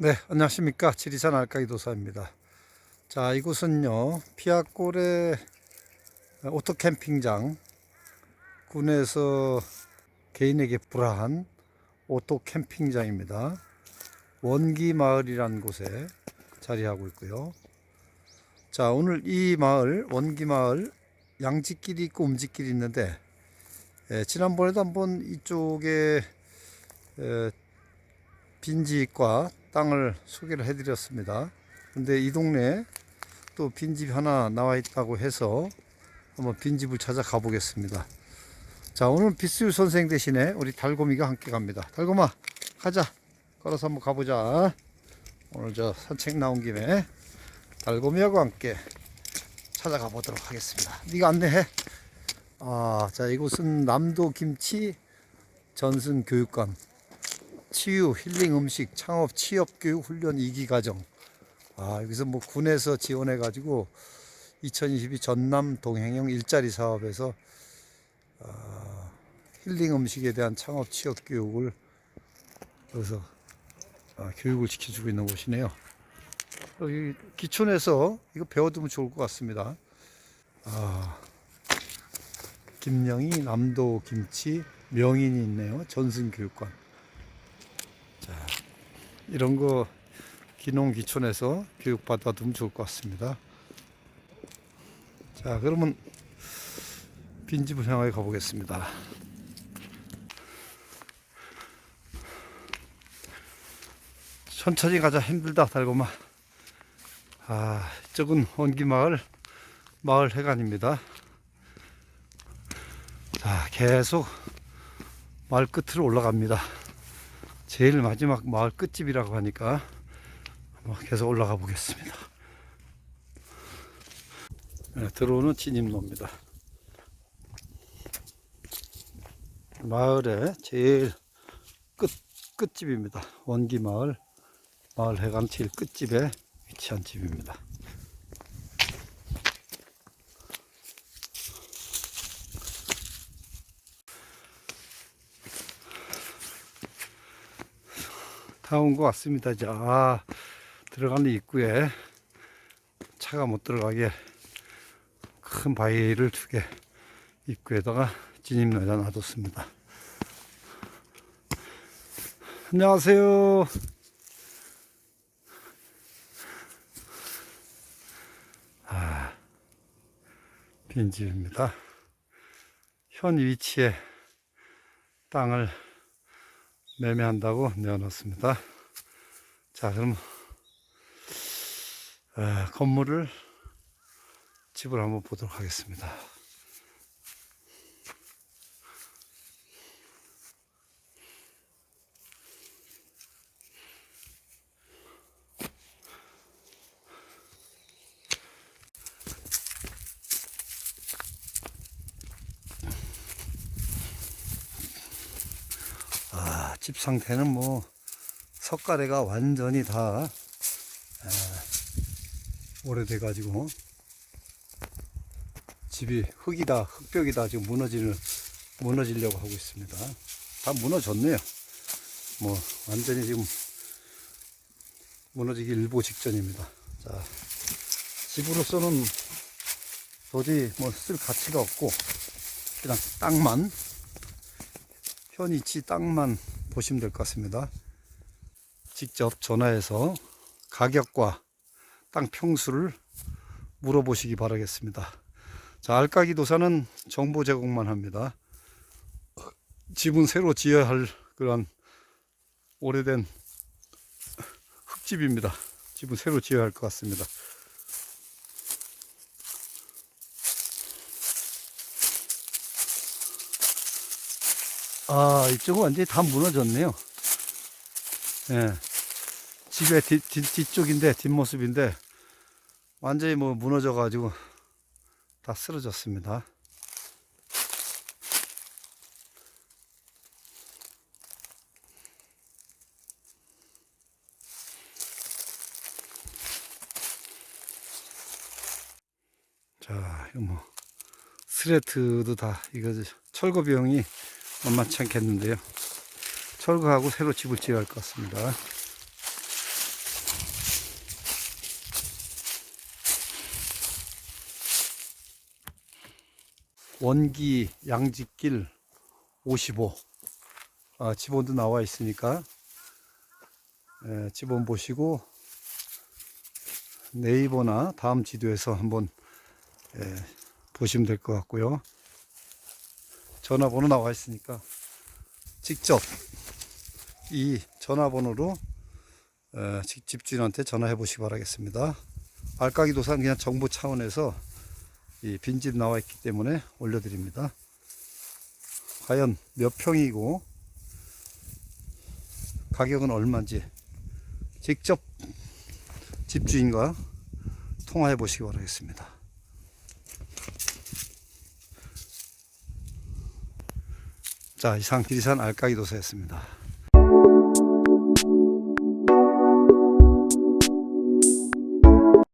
네, 안녕하십니까. 지리산 알까기 도사입니다. 자, 이곳은요, 피아골의 오토 캠핑장, 군에서 개인에게 불화한 오토 캠핑장입니다. 원기 마을이라는 곳에 자리하고 있고요. 자, 오늘 이 마을, 원기 마을, 양지길이 있고 음지길이 있는데, 예, 지난번에도 한번 이쪽에 에, 빈집과 땅을 소개를 해드렸습니다. 근데 이 동네에 또 빈집 하나 나와 있다고 해서 한번 빈집을 찾아가 보겠습니다. 자, 오늘 비스유 선생 대신에 우리 달곰이가 함께 갑니다. 달곰아, 가자. 걸어서 한번 가보자. 오늘 저 산책 나온 김에 달곰이하고 함께 찾아가 보도록 하겠습니다. 네가 안내해. 아, 자, 이곳은 남도 김치 전승 교육관 치유, 힐링 음식, 창업, 취업, 교육, 훈련 2기 과정. 아, 여기서 뭐 군에서 지원해 가지고 2022 전남 동행형 일자리 사업에서 아, 힐링 음식에 대한 창업, 취업 교육을 여기서 아, 교육을 시켜주고 있는 곳이네요. 여기 기촌에서 이거 배워두면 좋을 것 같습니다. 아, 김영희 남도 김치 명인이 있네요. 전승 교육관. 이런 거 기농 기촌에서 교육 받아두면 좋을 것 같습니다. 자, 그러면 빈집을 향하여 가보겠습니다. 천천히 가자 힘들다 달고마. 아, 이쪽은 원기마을 마을 해관입니다. 자, 계속 마을 끝으로 올라갑니다. 제일 마지막 마을 끝집이라고 하니까 한번 계속 올라가 보겠습니다. 네, 들어오는 진입로입니다. 마을의 제일 끝, 끝집입니다. 원기 마을, 마을 제일 끝집에 위치한 집입니다. 다 온 것 같습니다. 이제 아, 들어가는 입구에 차가 못 들어가게 큰 바위를 두 개 입구에다가 진입로에다 놔뒀습니다. 안녕하세요. 아, 빈집입니다. 현 위치에 땅을 매매한다고 내어놓습니다. 자, 그럼 어, 건물을 집을 한번 보도록 하겠습니다. 집 상태는 뭐 석가래가 완전히 다 아, 오래돼 가지고 집이 흙이다 흙벽이다 지금 무너지는 무너지려고 하고 있습니다. 다 무너졌네요. 뭐 완전히 지금 무너지기 일보 직전입니다. 자 집으로서는 도저히 뭐 쓸 가치가 없고 그냥 땅만 현 위치 땅만 보시면 될 것 같습니다. 직접 전화해서 가격과 땅 평수를 물어보시기 바라겠습니다. 자, 알까기 도사는 정보 제공만 합니다. 집은 새로 지어야 할 그런 오래된 흙집입니다. 집은 새로 지어야 할 것 같습니다. 아, 이쪽은 완전히 다 무너졌네요. 예. 집의 뒤, 뒤, 뒤쪽인데, 뒷모습인데, 완전히 뭐 무너져가지고 다 쓰러졌습니다. 자, 이거 뭐, 스레트도 다, 이거 철거 비용이 만만치 않겠는데요. 철거하고 새로 집을 지어야 할 것 같습니다. 원기 양지길 55 아, 집원도 나와 있으니까 예, 집원 보시고 네이버나 다음 지도에서 한번 예, 보시면 될 것 같고요. 전화번호 나와 있으니까 직접 이 전화번호로 어, 집- 집주인한테 전화해 보시기 바라겠습니다. 알까기 도산 그냥 정보 차원에서 이 빈집 나와 있기 때문에 올려드립니다. 과연 몇 평이고 가격은 얼마인지 직접 집주인과 통화해 보시기 바라겠습니다. 자, 이상 기리산 알까기 도사였습니다.